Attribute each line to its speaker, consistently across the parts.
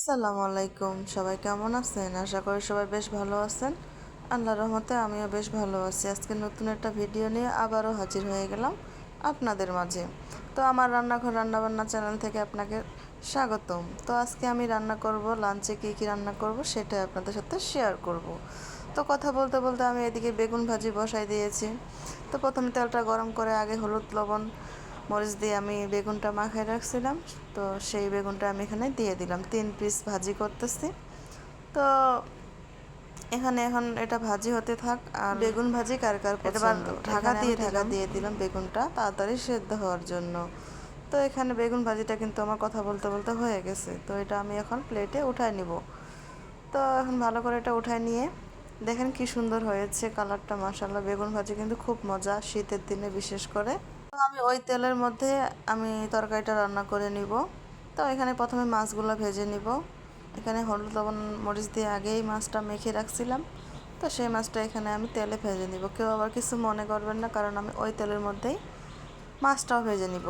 Speaker 1: আসসালামু আলাইকুম। সবাই কেমন আছেন? আশা করি সবাই বেশ ভালো আছেন। আল্লাহ রহমতে আমিও বেশ ভালো আছি। আজকে নতুন একটা ভিডিও নিয়ে আবারও হাজির হয়ে গেলাম আপনাদের মাঝে। তো আমার রান্নাঘর রান্নাবান্না চ্যানেল থেকে আপনাকে স্বাগতম। তো আজকে আমি রান্না করব, লাঞ্চে কী কী রান্না করব সেটা আপনাদের সাথে শেয়ার করব। তো কথা বলতে বলতে আমি এদিকে বেগুন ভাজি বসাই দিয়েছি। তো প্রথমে তেলটা গরম করে আগে হলুদ, লবণ মরিচ দিয়ে আমি বেগুনটা মাখায় রাখছিলাম। তো সেই বেগুনটা আমি এখানে দিয়ে দিলাম। তিন পিস ভাজি করতেছি। তো এখানে এখন এটা ভাজি হতে থাক। আর বেগুন ভাজি কার কার ঢাকা দিয়ে ঢাকা দিয়ে দিলাম বেগুনটা তাড়াতাড়ি সেদ্ধ হওয়ার জন্য। তো এখানে বেগুন ভাজিটা কিন্তু আমার কথা বলতে বলতে হয়ে গেছে। তো এটা আমি এখন প্লেটে উঠায় নিব। তো এখন ভালো করে এটা উঠায় নিয়ে দেখেন কি সুন্দর হয়েছে কালারটা মাসাল্লাহ বেগুন ভাজি কিন্তু খুব মজা শীতের দিনে বিশেষ করে। আমি ওই তেলের মধ্যে আমি তরকারিটা রান্না করে নিব। তো এখানে প্রথমে মাছগুলো ভেজে নিব। এখানে হলুদ, লবণ, মরিচ দিয়ে আগেই মাছটা মেখে রাখছিলাম। তো সেই মাছটা এখানে আমি তেলে ভেজে নিব। কেউ আবার কিছু মনে করবেন না, কারণ আমি ওই তেলের মধ্যেই মাছটাও ভেজে নিব।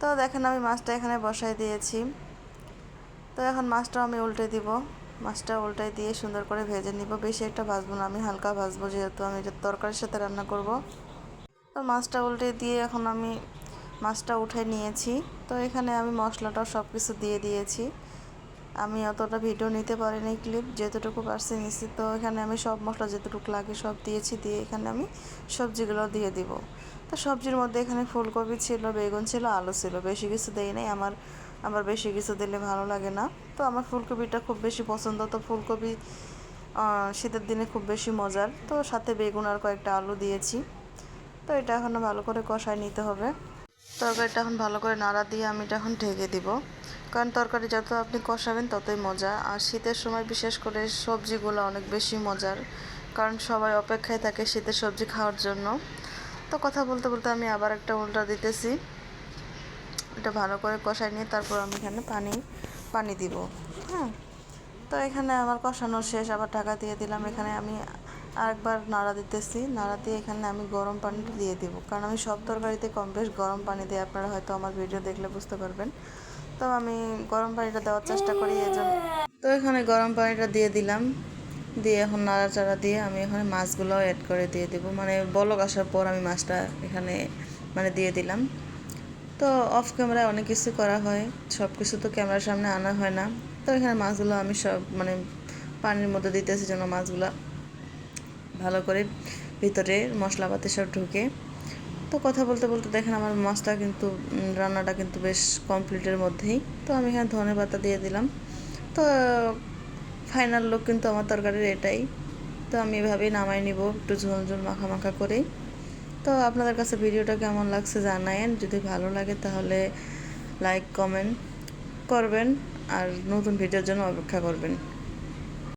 Speaker 1: তো দেখেন আমি মাছটা এখানে বসাই দিয়েছি। তো এখন মাছটাও আমি উল্টে দিব। মাছটা উল্টাই দিয়ে সুন্দর করে ভেজে নিব। বেশি একটা ভাজবো না, আমি হালকা ভাজবো যেহেতু আমি এটা তরকারির সাথে রান্না করব। তো মাছটা উল্টে দিয়ে এখন আমি মাছটা উঠে নিয়েছি। তো এখানে আমি মশলাটা সব কিছু দিয়ে দিয়েছি। আমি অতটা ভিডিও নিতে পারিনি ক্লিপ যেতটুকু পারছি নিচ্ছি তো এখানে আমি সব মশলা যেতটুকু লাগে সব দিয়েছি, দিয়ে এখানে আমি সবজিগুলো দিয়ে দিব। তো সবজির মধ্যে এখানে ফুলকপি ছিল, বেগুন ছিল, আলু ছিল। বেশি কিছু দেই নাই, আমার আমার বেশি কিছু দিলে ভালো লাগে না। তো আমার ফুলকপিটা খুব বেশি পছন্দ। তো ফুলকপি শীতের দিনে খুব বেশি মজার। তো সাথে বেগুন আর কয়েকটা আলু দিয়েছি। তো এটা এখন ভালো করে কষায় নিতে হবে। তরকারিটা এখন ভালো করে নাড়া দিয়ে আমি এটা এখন ঢেকে দিব। কারণ তরকারি যত আপনি কষাবেন ততই মজা। আর শীতের সময় বিশেষ করে সবজিগুলো অনেক বেশি মজার, কারণ সবাই অপেক্ষায় থাকে শীতের সবজি খাওয়ার জন্য। তো কথা বলতে বলতে আমি আবার একটা উল্টা দিতেছি। এটা ভালো করে কষাই নিয়ে তারপর আমি এখানে পানি পানি দিব হ্যাঁ। তো এখানে আমার কষানো শেষ, আবার ঢাকা দিয়ে দিলাম। এখানে আমি আরেকবার নাড়া দিতেছি। নাড়া দিয়ে এখানে আমি গরম পানিটা দিয়ে দিব। কারণ আমি সব তরকারিতে কম বেশ গরম পানি দিই আপনারা হয়তো আমার ভিডিও দেখলে বুঝতে পারবেন। তো আমি গরম পানিটা দেওয়ার চেষ্টা করি, এই জন্য। তো এখানে গরম পানিটা দিয়ে দিলাম। দিয়ে এখন নাড়াচাড়া দিয়ে আমি এখানে মাছগুলোও অ্যাড করে দিয়ে দেবো। মানে বলক আসার পর আমি মাছটা এখানে মানে দিয়ে দিলাম। তো অফ ক্যামেরায় অনেক কিছু করা হয়। সব কিছু তো ক্যামেরার সামনে আনা হয় না। তো এখানে মাছগুলো আমি সব মানে পানির মধ্যে দিতেছি যেন মাছগুলো ভালো করে ভিতরে মশলাপাতি সব ঢুকে। তো কথা বলতে বলতে দেখেন আমার মাছটা কিন্তু রান্নাটা কিন্তু বেশ কমপ্লিটের মধ্যেই। তো আমি এখানে ধনে পাতা দিয়ে দিলাম। তো ফাইনাল লুক কিন্তু আমার তরকারির এটাই। তো আমি এভাবেই নামাই নিব, একটু ঝোল ঝোল মাখা মাখা করেই। তো আপনাদের কাছে ভিডিওটা কেমন লাগছে জানায়েন। যদি ভালো লাগে তাহলে লাইক কমেন্ট করবেন। আর নতুন ভিডিওর জন্য অপেক্ষা করবেন।